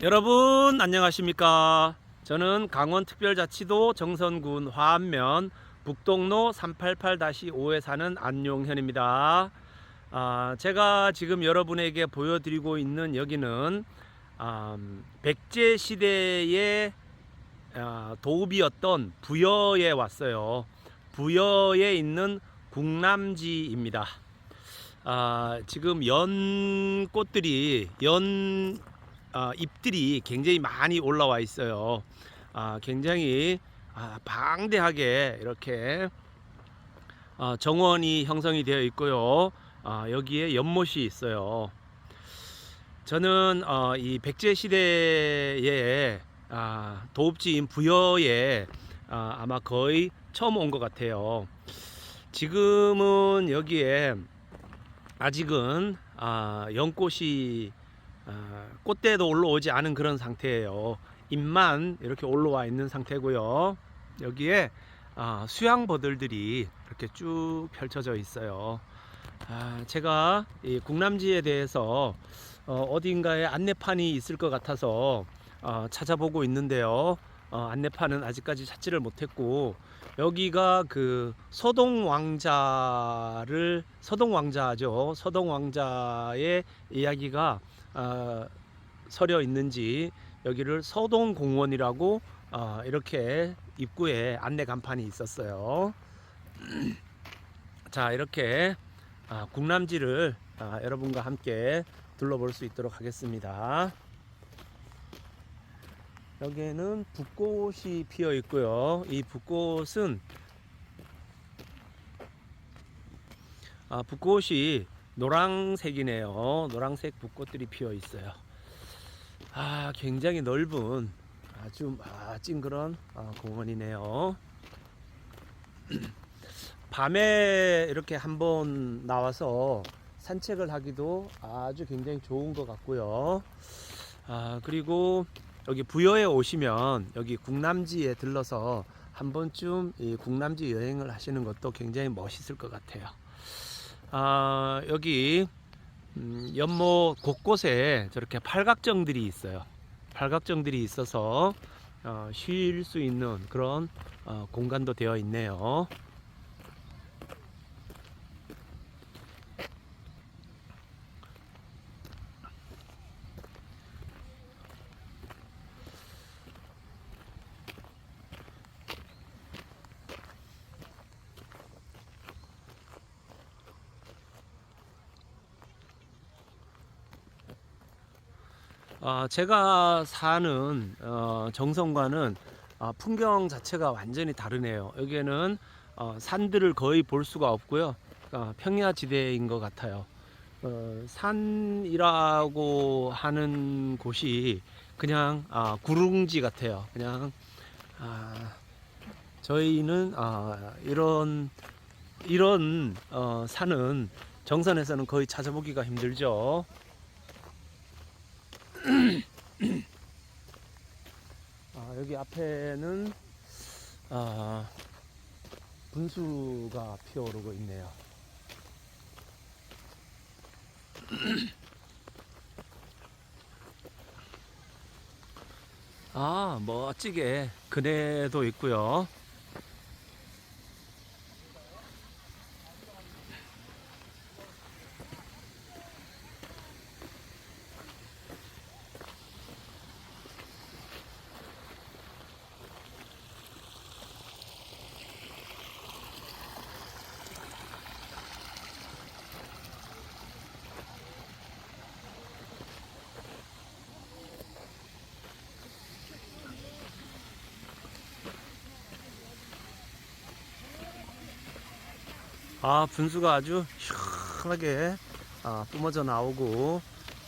여러분 안녕하십니까? 저는 강원특별자치도 정선군 화암면 북동로 388-5에 사는 안용현입니다. 아, 제가 지금 여러분에게 보여드리고 있는 여기는 아, 백제 시대의 아, 도읍이었던 부여에 왔어요. 부여에 있는 국남지입니다. 아, 지금 연 꽃들이 연 아, 잎들이 굉장히 많이 올라와 있어요. 아, 굉장히 아, 방대하게 이렇게 아, 정원이 형성이 되어 있고요. 아, 여기에 연못이 있어요. 저는 어, 이 백제 시대에 아, 도읍지인 부여에 아, 아마 거의 처음 온 것 같아요. 지금은 여기에 아직은 아, 연꽃이 아, 꽃대도 올라오지 않은 그런 상태예요. 잎만 이렇게 올라와 있는 상태고요. 여기에 아, 수양버들들이 이렇게 쭉 펼쳐져 있어요. 아, 제가 이 국남지에 대해서 어, 어딘가에 안내판이 있을 것 같아서 어, 찾아보고 있는데요. 어, 안내판은 아직까지 찾지를 못했고 여기가 그 서동 왕자를 서동 왕자죠. 서동 왕자의 이야기가 어, 서려 있는지 여기를 서동 공원이라고 어, 이렇게 입구에 안내 간판이 있었어요. 자 이렇게 아, 국남지를 아, 여러분과 함께 둘러볼 수 있도록 하겠습니다. 여기에는 붓꽃이 피어 있고요. 이 붓꽃은 아, 붓꽃이 노랑색이네요. 노랑색 붓꽃들이 피어 있어요. 아, 굉장히 넓은 아주 멋진 그런 아, 공원이네요. 밤에 이렇게 한번 나와서 산책을 하기도 아주 굉장히 좋은 것 같고요. 아, 그리고 여기 부여에 오시면 여기 국남지에 들러서 한 번쯤 이 국남지 여행을 하시는 것도 굉장히 멋있을 것 같아요. 아, 여기 음, 연못 곳곳에 저렇게 팔각정들이 있어요. 팔각정들이 있어서 어, 쉴 수 있는 그런 어, 공간도 되어 있네요. 아, 제가 사는 어, 정선과는 아, 풍경 자체가 완전히 다르네요. 여기에는 어, 산들을 거의 볼 수가 없고요. 아, 평야지대인 것 같아요. 어, 산이라고 하는 곳이 그냥 아, 구릉지 같아요. 그냥 아, 저희는 아, 이런 이런 어, 산은 정선에서는 거의 찾아보기가 힘들죠. 아, 여기 앞에는 아, 분수가 피어오르고 있네요. 아, 멋지게 그네도 있고요. 아 분수가 아주 시원하게 아, 뿜어져 나오고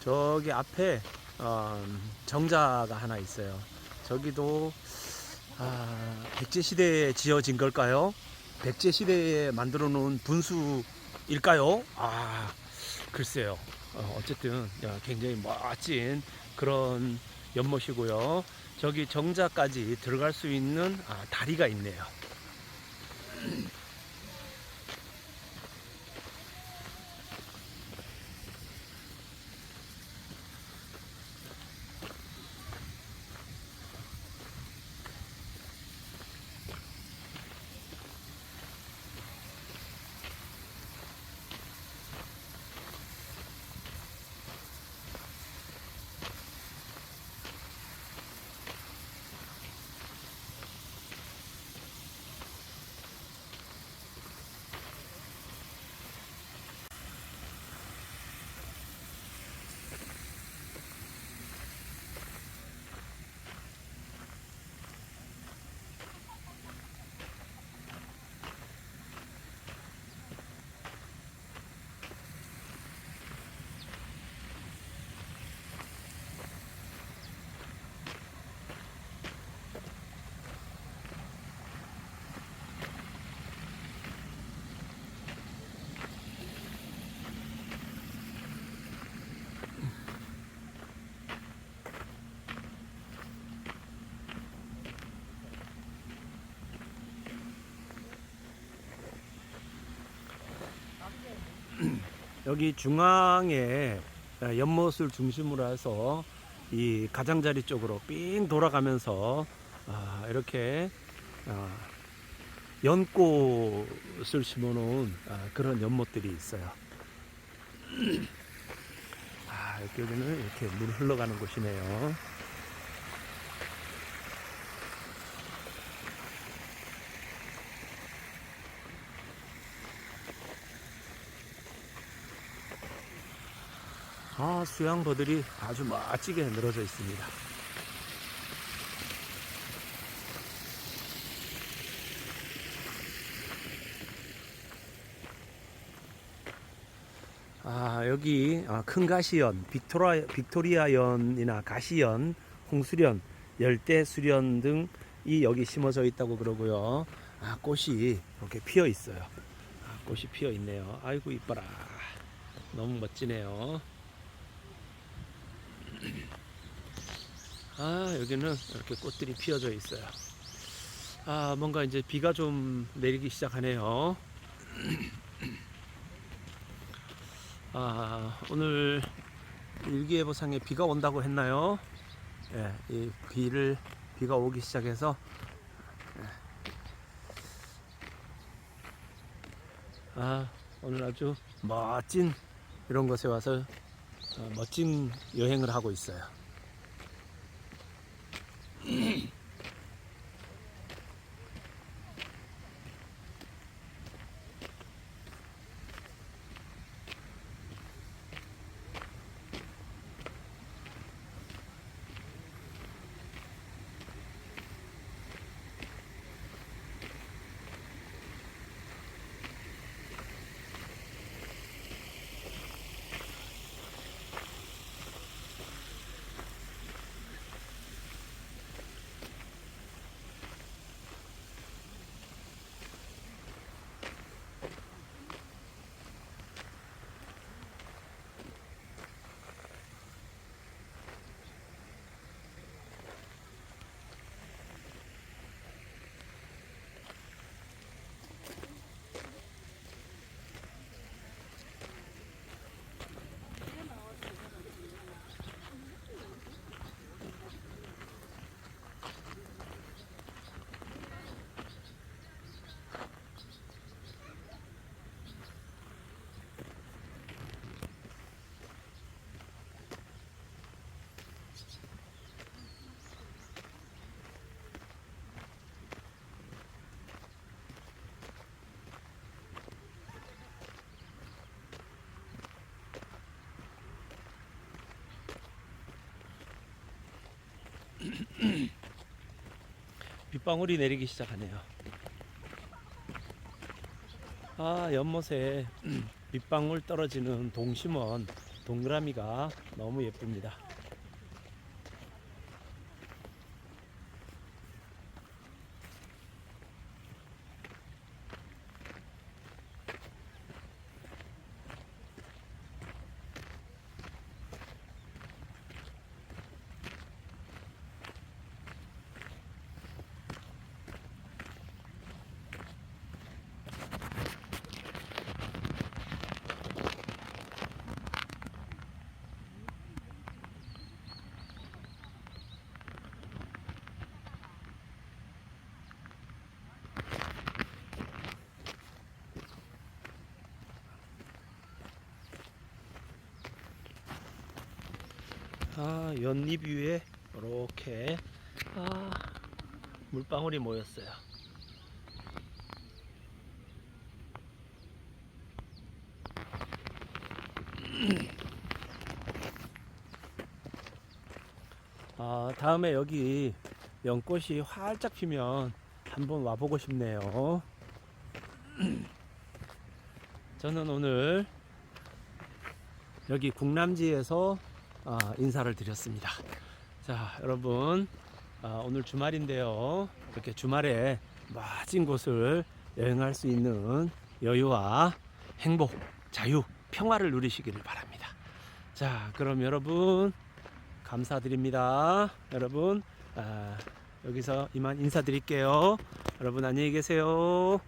저기 앞에 어, 정자가 하나 있어요. 저기도 아, 백제 시대에 지어진 걸까요? 백제 시대에 만들어 놓은 분수일까요? 아 글쎄요. 어, 어쨌든 야, 굉장히 멋진 그런 연못이고요. 저기 정자까지 들어갈 수 있는 아, 다리가 있네요. 여기 중앙에 연못을 중심으로 해서 이 가장자리 쪽으로 삥 돌아가면서 아, 이렇게 아, 연꽃을 심어놓은 아, 그런 연못들이 있어요. 아, 여기는 이렇게 물 흘러가는 곳이네요. 아, 수양버들이 아주 멋지게 늘어져 있습니다. 아, 여기 아, 큰 가시연, 빅토라, 빅토리아연이나 가시연, 홍수련, 열대 수련 등이 여기 심어져 있다고 그러고요. 아, 꽃이 이렇게 피어 있어요. 아, 꽃이 피어 있네요. 아이고 이뻐라. 너무 멋지네요. 아, 여기는 이렇게 꽃들이 피어져 있어요. 아, 뭔가 이제 비가 좀 내리기 시작하네요. 아, 오늘 일기예보상에 비가 온다고 했나요? 예, 이 비를 비가 오기 시작해서 예. 아, 오늘 아주 멋진 이런 곳에 와서 어, 멋진 여행을 하고 있어요. mm 빗방울이 내리기 시작하네요. 아, 연못에 빗방울 떨어지는 동심원 동그라미가 너무 예쁩니다. 아, 연잎 위에 이렇게 아, 물방울이 모였어요. 아, 다음에 여기 연꽃이 활짝 피면 한번 와보고 싶네요. 저는 오늘 여기 국남지에서 아, 인사를 드렸습니다. 자, 여러분, 아, 오늘 주말인데요. 이렇게 주말에 멋진 곳을 여행할 수 있는 여유와 행복, 자유, 평화를 누리시기를 바랍니다. 자, 그럼 여러분, 감사드립니다. 여러분, 아, 여기서 이만 인사드릴게요. 여러분, 안녕히 계세요.